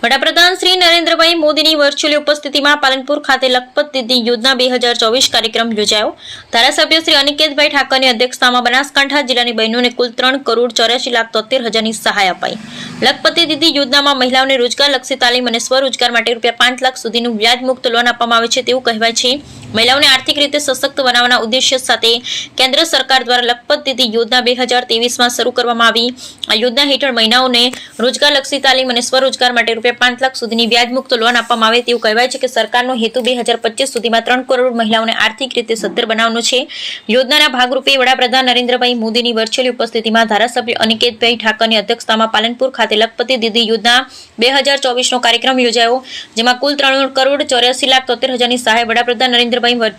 વડાપ્રધાન શ્રી નરેન્દ્રભાઈ મોદીની વર્ચ્યુઅલ ઉપસ્થિતિમાં પાલનપુર ખાતે લખપત દીદી યોજના બે હજાર ચોવીસ કાર્યક્રમ યોજાયો. ધારાસભ્ય શ્રી અનિકેતભાઈ ઠાકરની અધ્યક્ષતામાં બનાસકાંઠા જિલ્લાની બહેનોને કુલ ત્રણ કરોડ ચોર્યાસી લાખ તોતેર હજારની સહાય અપાઈ. લખપતિ દીદી યોજનામાં મહિલાઓને રોજગારલક્ષી તાલીમ અને સ્વરોજગાર માટે રૂપિયા પાંચ લાખ સુધીનું વ્યાજમુક્ત લોન આપવામાં આવે છે તેવું કહેવાય છે. મહિલાઓને આર્થિક રીતે સશક્ત બનાવવાના ઉદ્દેશ્ય સાથે કેન્દ્ર સરકાર દ્વારા લખપત દીદી યોજના બે હજાર તેવીસમાં શરૂ કરવામાં આવી. આ યોજના હેઠળ મહિલાઓને રોજગારલક્ષી તાલીમ અને સ્વરોજગાર માટે રૂપિયા પાંચ લાખ સુધીની વ્યાજમુક્ત લોન આપવામાં આવે તેવું કહેવાય છે કે સરકારનો હેતુ બે પચીસ સુધીમાં ત્રણ કરોડ મહિલાઓને આર્થિક રીતે સદ્ધર બનાવવાનો છે. યોજનાના ભાગરૂપે વડાપ્રધાન નરેન્દ્રભાઈ મોદીની વર્ચ્યુઅલ ઉપસ્થિતિમાં ધારાસભ્ય અનિકેતભાઈ ઠાકરની અધ્યક્ષતામાં પાલનપુર ખાતે લખપતિ દીદી યોજના બે હજાર ચોવીસનો કાર્યક્રમ યોજાયો, જેમાં કુલ ત્રણ કરોડ ચોર્યાસી લાખ તોતેર હજારની સહાય વડાપ્રધાન નરેન્દ્રભાઈ વર-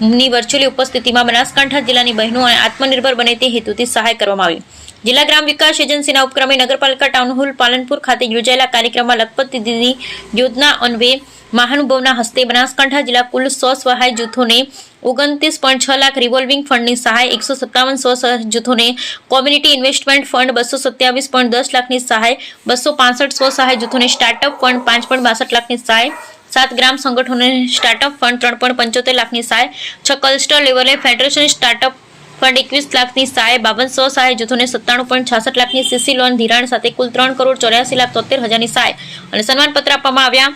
ની વર્ચ્યુઅલી ઉપસ્થિતિમાં બનાસકાંઠા જિલ્લાની બહેનો અને આત્મનિર્ભર બને તે હેતુથી સહાય કરવામાં આવી. જિલ્લા ગ્રામ વિકાસ એજન્સીના ઉપક્રમે નગરપાલિકા ટાઉન હોલ પાલનપુર ખાતે યોજાયેલા કાર્યક્રમમાં લખપત દીદી યોજના અન્વયે મહાનુભાવના હસ્તે બનાસકાંઠા જિલ્લા કુલ સો સ્વહાય જૂથોને ઓગણત્રીસ પોઈન્ટ છ લાખ રિવોલ્વિંગ ફંડની સહાય, એકસો સત્તાવન સો જૂથોને કોમ્યુનિટી ઇન્વેસ્ટમેન્ટ ફંડ બસો સત્યાવીસ પોઈન્ટ દસ લાખની સહાય, બસો પાસઠ સો સહાય જૂથોને સ્ટાર્ટઅપ ફંડ પાંચ પોઈન્ટ બાસઠ લાખની સહાય સાત ગ્રામ સંગઠનોને સ્ટાર્ટઅપ ફંડ ત્રણ પોઈન્ટ પંચોતેર લાખની સહાય, છ ક્લસ્ટર લેવલે ફેડરેશન સ્ટાર્ટઅપ ફંડ એકવીસ લાખની સહાય, બાવન સો સહાય જૂથોને સત્તાણું પોઈન્ટ છાસઠ લાખની સીસી લોન ધિરાણ સાથે કુલ ત્રણ કરોડ ચોર્યાસી લાખ તોતેર હજારની સહાય. અને સન્માનપત્ર આપવામાં આવ્યા.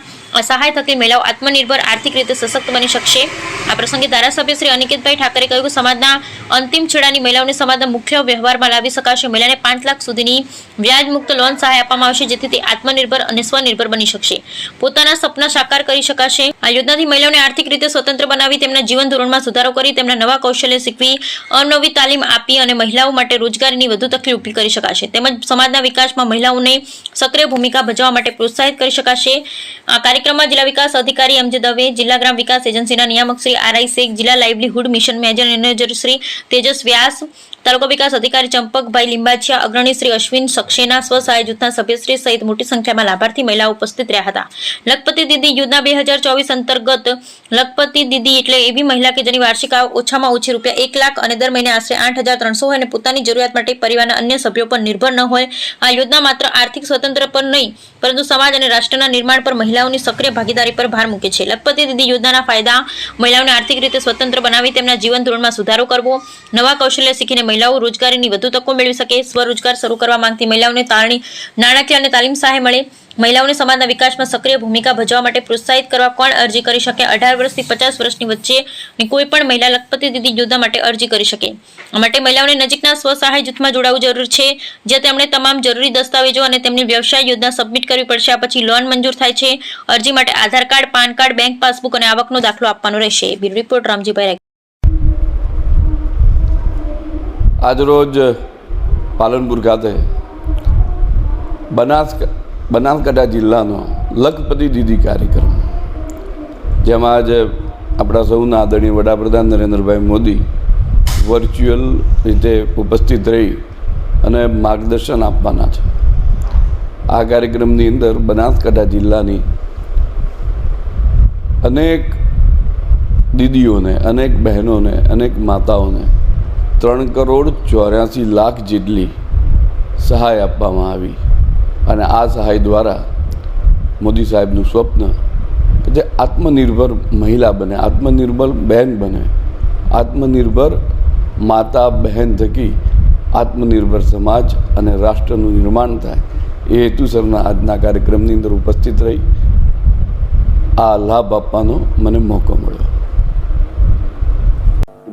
સહાય થકી મહિલાઓ આત્મનિર્ભર, આર્થિક રીતે સશક્ત બની શકશે. આ પ્રસંગે ધારાસભ્ય શ્રી અનિકેતભાઈ ઠાકરે કહ્યું કે સમાજના અંતિમ છેડાની મહિલાઓને સમાજના મુખ્ય વ્યવહારમાં લાવી શકાશે. મહિલાને પાંચ લાખ સુધીની વ્યાજમુક્ત લોન સહાય આપવામાં આવશે, જેથી તે આત્મનિર્ભર અને સ્વનિર્ભર બની શકશે. પોતાના સપના સાકાર કરી શકાશે. આ યોજનાથી મહિલાઓને આર્થિક રીતે સ્વતંત્ર બનાવી, તેમના જીવન ધોરણમાં સુધારો કરી, તેમના નવા કૌશલ્ય શીખવી, અનવી તાલીમ આપી અને મહિલાઓ માટે રોજગારીની વધુ તકલીફ ઊભી કરી શકાશે. તેમજ સમાજના વિકાસમાં મહિલાઓને સક્રિય ભૂમિકા ભજવવા માટે પ્રોત્સાહિત કરી શકાશે. આ કાર્યક્રમમાં જિલ્લા વિકાસ અધિકારી એમજે દવે, જિલ્લા ગ્રામ વિકાસ એજન્સીના નિયામક શ્રી આરઆઈ શેખ, જિલ્લા livelihood mission manager Shri Tejas Vyas તાલુકા વિકાસ અધિકારી ચંપકભાઈ લિંબાચિયા અગ્રણી શ્રી અશ્વિન સક્સેના સ્વસહાય જૂથના સભ્યશ્રી સહિત મોટી સંખ્યામાં લાભાર્થી મહિલાઓ ઉપસ્થિત રહ્યા હતા. લખપતિ દીદી યોજના બે અંતર્ગત લખપતિ દીદી એટલે એવી મહિલા કે જેની વાર્ષિક આવક ઓછામાં ઓછી રૂપિયા એક લાખ અને દર મહિને આશરે આઠ હોય અને પોતાની જરૂરિયાત માટે પરિવારના અન્ય સભ્યો પર નિર્ભર ન હોય, આ યોજના માત્ર આર્થિક સ્વતંત્ર પર નહીં, પરંતુ સમાજ અને રાષ્ટ્રના નિર્માણ પર મહિલાઓની સક્રિય ભાગીદારી પર ભાર મૂકે છે. લખપતિ દીદી યોજનાના ફાયદા, મહિલાઓને આર્થિક રીતે સ્વતંત્ર બનાવી તેમના જીવન ધોરણમાં સુધારો કરવો, નવા કૌશલ્ય શીખીને મહિલાઓ રોજગારીની વધુ તકો મેળવી શકે, સ્વરોજગાર શરૂ કરવા માંગતી મહિલાઓને તારણી નાણાકીય અને તાલીમ સહાય મળે. મહિલાઓને સમાજના વિકાસમાં સક્રિય ભૂમિકા ભજવવા માટે પ્રોત્સાહિત કરવા કોણ અરજી કરી શકે? અઢાર વર્ષથી પચાસ વર્ષની વચ્ચે કોઈ પણ મહિલા લખપતિ દીદી યોજના માટે અરજી કરી શકે. માટે મહિલાઓને નજીકના સ્વસહાય જૂથમાં જોડાવું જરૂર છે, જ્યાં તેમણે તમામ જરૂરી દસ્તાવેજો અને તેમની વ્યવસાય યોજના સબમિટ કરવી પડશે. આ પછી લોન મંજૂર થાય છે. અરજી માટે Aadhaar card, PAN card, bank passbook અને આવકનો દાખલો આપવાનો રહેશે. બ્યુરો રિપોર્ટ, રામજીભાઈ આજરોજ પાલનપુર ખાતે બનાસ બનાસકાંઠા જિલ્લાનો લખપતિ દીદી કાર્યક્રમ. જેમાં આજે આપણા સૌના આદરણીય વડાપ્રધાન નરેન્દ્રભાઈ મોદી વર્ચ્યુઅલ રીતે ઉપસ્થિત રહી અને માર્ગદર્શન આપવાના છે. આ કાર્યક્રમની અંદર બનાસકાંઠા જિલ્લાની અનેક દીદીઓને, અનેક બહેનોને, અનેક માતાઓને ત્રણ કરોડ ચોર્યાસી લાખ જેટલી સહાય આપવામાં આવી. અને આ સહાય દ્વારા મોદી સાહેબનું સ્વપ્ન જે આત્મનિર્ભર મહિલા બને, આત્મનિર્ભર બહેન બને, આત્મનિર્ભર માતા બહેન થકી આત્મનિર્ભર સમાજ અને રાષ્ટ્રનું નિર્માણ થાય, એ હેતુસરના આજના કાર્યક્રમની અંદર ઉપસ્થિત રહી. આ લાભ આપવાનો મને મોકો મળ્યો.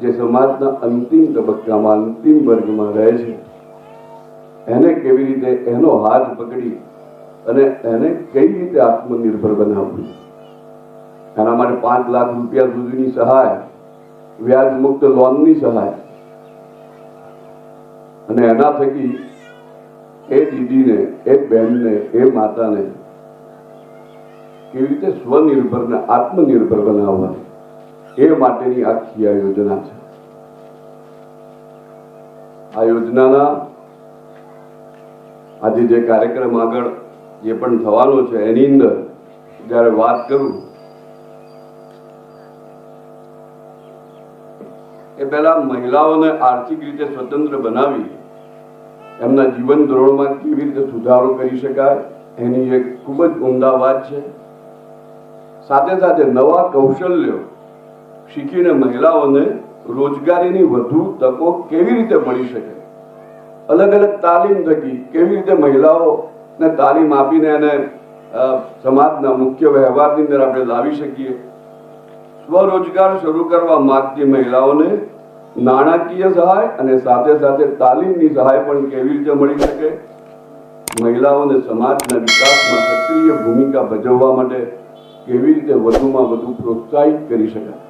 જે સમાજના અંતિમ તબક્કામાં, અંતિમ વર્ગમાં રહે છે, એને કેવી રીતે એનો હાથ પકડી અને એને કઈ રીતે આત્મનિર્ભર બનાવવું? એના માટે પાંચ લાખ રૂપિયા સુધીની સહાય, વ્યાજ મુક્ત લોનની સહાય. અને એના થકી એ દીદીને, એ બહેનને, એ માતાને કેવી રીતે સ્વનિર્ભર ને આત્મનિર્ભર બનાવવા? એ માટેની આખી આ યોજના છે. આ યોજનાના આજે જે કાર્યક્રમ આગળ જે પણ થવાનો છે, એની અંદર જ્યારે વાત કરું, એ પહેલા મહિલાઓને આર્થિક રીતે સ્વતંત્ર બનાવી, એમના જીવન ધોરણમાં કેવી રીતે સુધારો કરી શકાય, એની એક ખૂબ જ ઉમદા વાત છે. સાથે સાથે નવા કૌશલ્યો શીખીને મહિલાઓને રોજગારીની વધુ તકો કેવી રીતે મળી શકે? અલગ અલગ તાલીમ થકી કેવી રીતે મહિલાઓને તાલીમ આપીને એને સમાજના મુખ્ય વ્યવહારની અંદર આપણે લાવી શકીએ? સ્વરોજગાર શરૂ કરવા માંગતી મહિલાઓને નાણાકીય સહાય અને સાથે સાથે તાલીમની સહાય પણ કેવી રીતે મળી શકે? મહિલાઓને સમાજના વિકાસમાં સક્રિય ભૂમિકા ભજવવા માટે કેવી રીતે વધુમાં વધુ પ્રોત્સાહિત કરી શકાય?